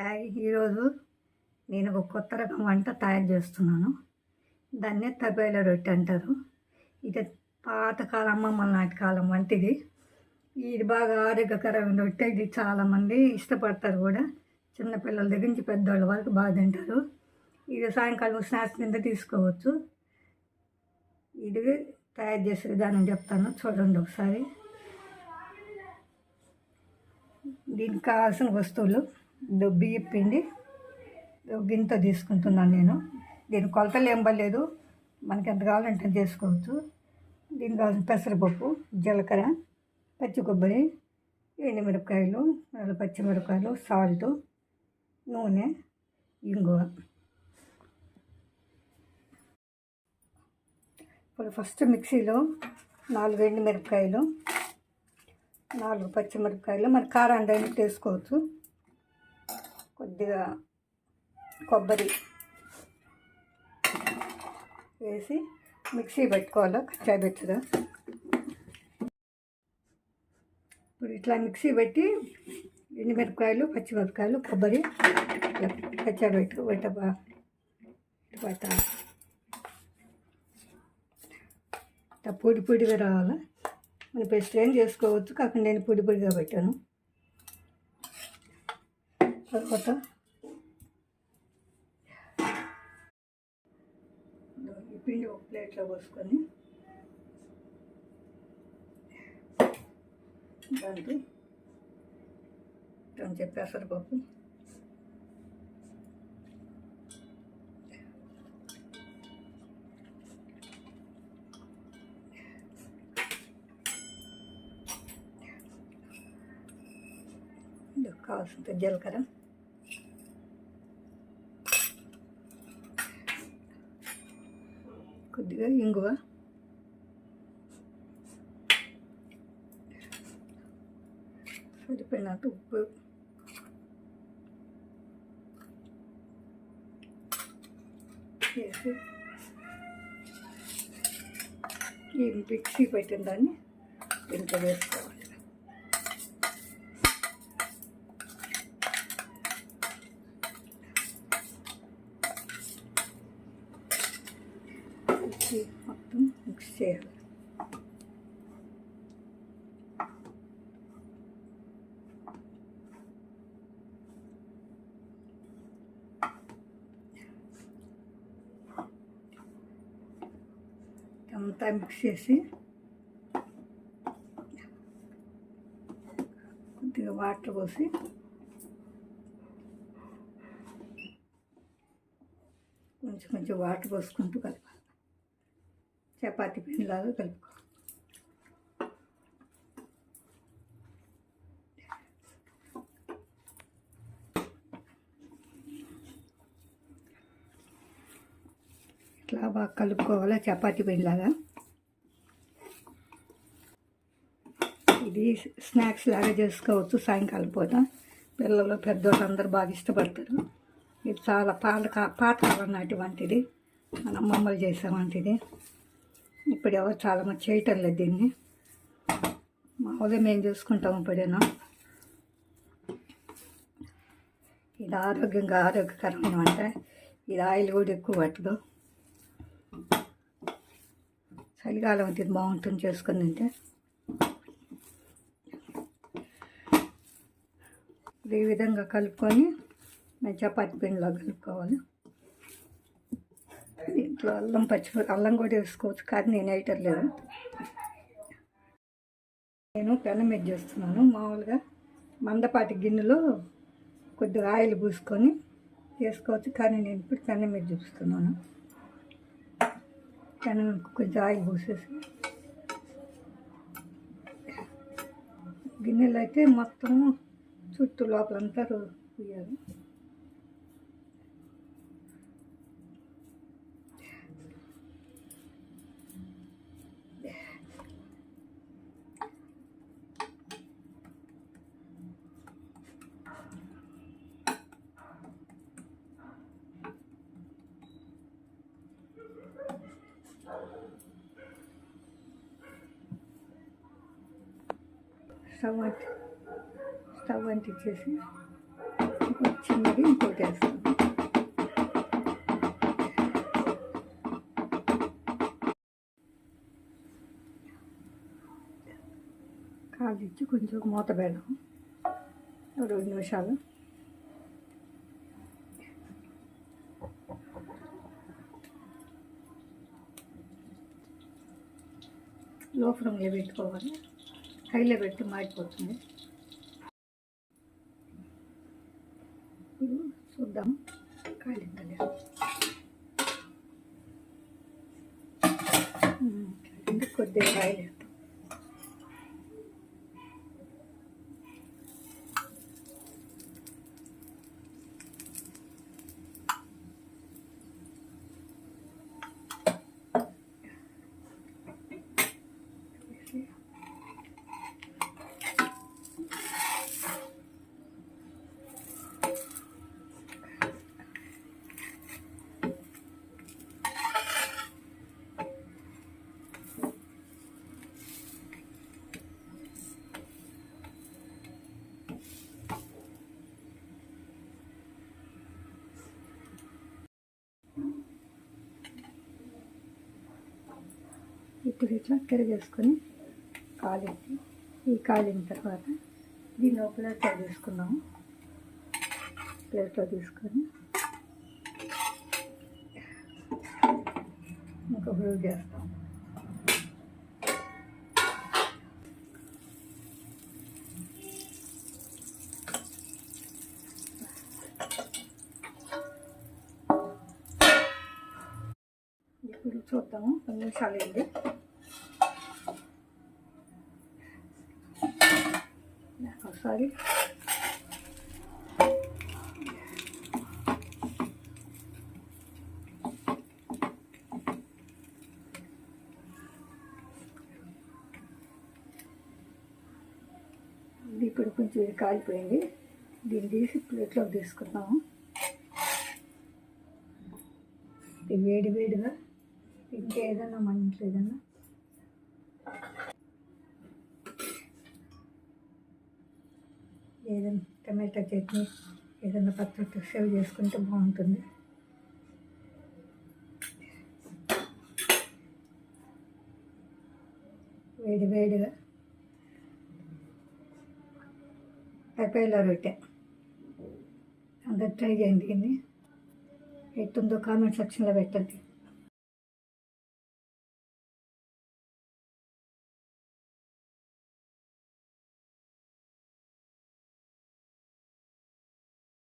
Hi ఈరోజు నేను ఒక కొత్త రకం వంట తయారు చేస్తున్నాను. దాన్నే తబేల రొట్టె అంటారు. ఇది పాతకాలం అమ్మమ్మల నాటి కాలం వంటిది. ఇది బాగా ఆరోగ్యకరమైన రొట్టె. ఇది చాలామంది ఇష్టపడతారు కూడా. చిన్నపిల్లల దగ్గర నుంచి పెద్దవాళ్ళ వరకు బాగా తింటారు. ఇది సాయంకాలం స్నాక్స్ కింద తీసుకోవచ్చు. ఇది తయారు చేసే విధానం చెప్తాను. చూడండి ఒకసారి. దీనికి కావాల్సిన వస్తువులు. బియ్యం పిండి ఇదో గింత తీసుకుంటున్నాను నేను. దీని కొలతలు ఏం పర్లేదు మనకి ఎంత కావాలంటే చేసుకోవచ్చు. దీనికి కావాల్సిన పెసరపప్పు జీలకర్ర పచ్చి కొబ్బరి ఎండుమిరపకాయలు నాలుగు పచ్చిమిరపకాయలు సాల్ట్ నూనె ఇంగువ. ఇప్పుడు ఫస్ట్ మిక్సీలో నాలుగు ఎండు మిరపకాయలు నాలుగు పచ్చిమిరపకాయలు మన కారం దాన్ని వేసుకోవచ్చు. కొద్దిగా కొబ్బరి వేసి మిక్సీ పెట్టుకోవాలి? పెట్టుదా? ఇప్పుడు ఇట్లా మిక్సీ పెట్టి ఎండుమిరపకాయలు పచ్చిమిరపకాయలు కొబ్బరి ఇట్లా కచ్చాబెట్టు పెట్టబా ఇట్లా పొడి పొడిగా రావాలి? మన పేస్ట్ ఏం చేసుకోవచ్చు? కాకుండా నేను పొడి పొడిగా పెట్టాను. తర్వాత ఈ పిండి ఒక ప్లేట్లో పోసుకొని దాంట్లో తను పెసరపప్పు పప్పు కావాల్సింది జీలకర్ర. కొద్దిగా ఇంగువ. సరిపోయినంత ఉప్పు. వేసి ఈ మిక్సీ పెట్టిన దాన్ని దీంట్లో వేసుకోవాలి. మిక్సీ మొత్తం మిక్స్ చేయాలి అంతా మిక్స్ చేసి కొద్దిగా వాటర్ పోసి కొంచెం కొంచెం వాటర్ పోసుకుంటూ కలపాలి చపాతీ పిండిలాగా కలుపుకో. ఇట్లా బాగా కలుపుకోవాలి చపాతీ పిండిలాగా ఇది స్నాక్స్ లాగా చేసుకోవచ్చు సాయంకాలం పూట. పిల్లలు పెద్దోళ్ళు అందరూ బాగా ఇష్టపడతారు. ఇది చాలా పాత కా- పాతకాలం నాటి వంటిది. మన అమ్మమ్మలు చేసే వంటిది. ఇప్పుడు ఎవరు చాలా మంది చేయటం లేదు దీన్ని. మామూలుగా మేము చూసుకుంటాం ఇప్పుడేనా? ఇది ఆరోగ్యంగా ఆరోగ్యకరమైన వంట. ఇది ఆయిల్ కూడా ఎక్కువ పట్టదు. చలికాలం అయితే ఇది బాగుంటుంది చేసుకుని తింటే. ఈ విధంగా కలుపుకొని మేము చపాతి పిండిలో కలుపుకోవాలి. ఇంట్లో అల్లం పచ్చి అల్లం కూడా వేసుకోవచ్చు కానీ నేను వేయటం లేదు. నేను పెనం మీద చేస్తున్నాను మామూలుగా మందపాటి గిన్నెలో కొద్దిగా ఆయిల్ పూసుకొని వేసుకోవచ్చు కానీ నేను ఇప్పుడు పెనం మీద చూపిస్తున్నాను. పెనం కొంచెం ఆయిల్ పూసేసి. గిన్నెలో అయితే మొత్తం చుట్టూ లోపలంతా పోయాలి. స్టవ్ అంటి స్టవ్ అంటించేసి చిన్నది ఇంకోటి వేస్తాను కాలిచ్చి కొంచెం మూత పెడదాం. రెండు నిమిషాలు. లో ఫ్లేమ్లో పెట్టుకోవాలి? హైలో పెట్టి మాడిపోతుంది. ఇప్పుడు చూద్దాం కాలిందా కొద్దిగా కాయలేదు ఇప్పుడు ఇట్లా తిరిగేసుకొని కాలింది. ఈ కాలిన తర్వాత దీని లోపల ప్లేట్లో తీసుకున్నాము. ప్లేట్లో తీసుకొని ఇంకా బ్రూ చేస్తాం ఇప్పుడు చూద్దాము కొన్ని నిమిషాలు అయింది. ఒకసారి. ఇప్పుడు కొంచెం ఇది కాలిపోయింది. దీన్ని తీసి ప్లేట్లోకి తీసుకుందాము. వేడి వేడిగా. ఇంకా ఏదైనా మన ఇంట్లో ఏదైనా టమాటా చట్నీ ఏదైనా పచ్చడి సేవ్ చేసుకుంటే బాగుంటుంది. వేడి వేడిగా పెప్పేలా రొట్టె. అందరు ట్రై చేయండి ఎట్టుందో కామెంట్ సెక్షన్లో పెట్టండి.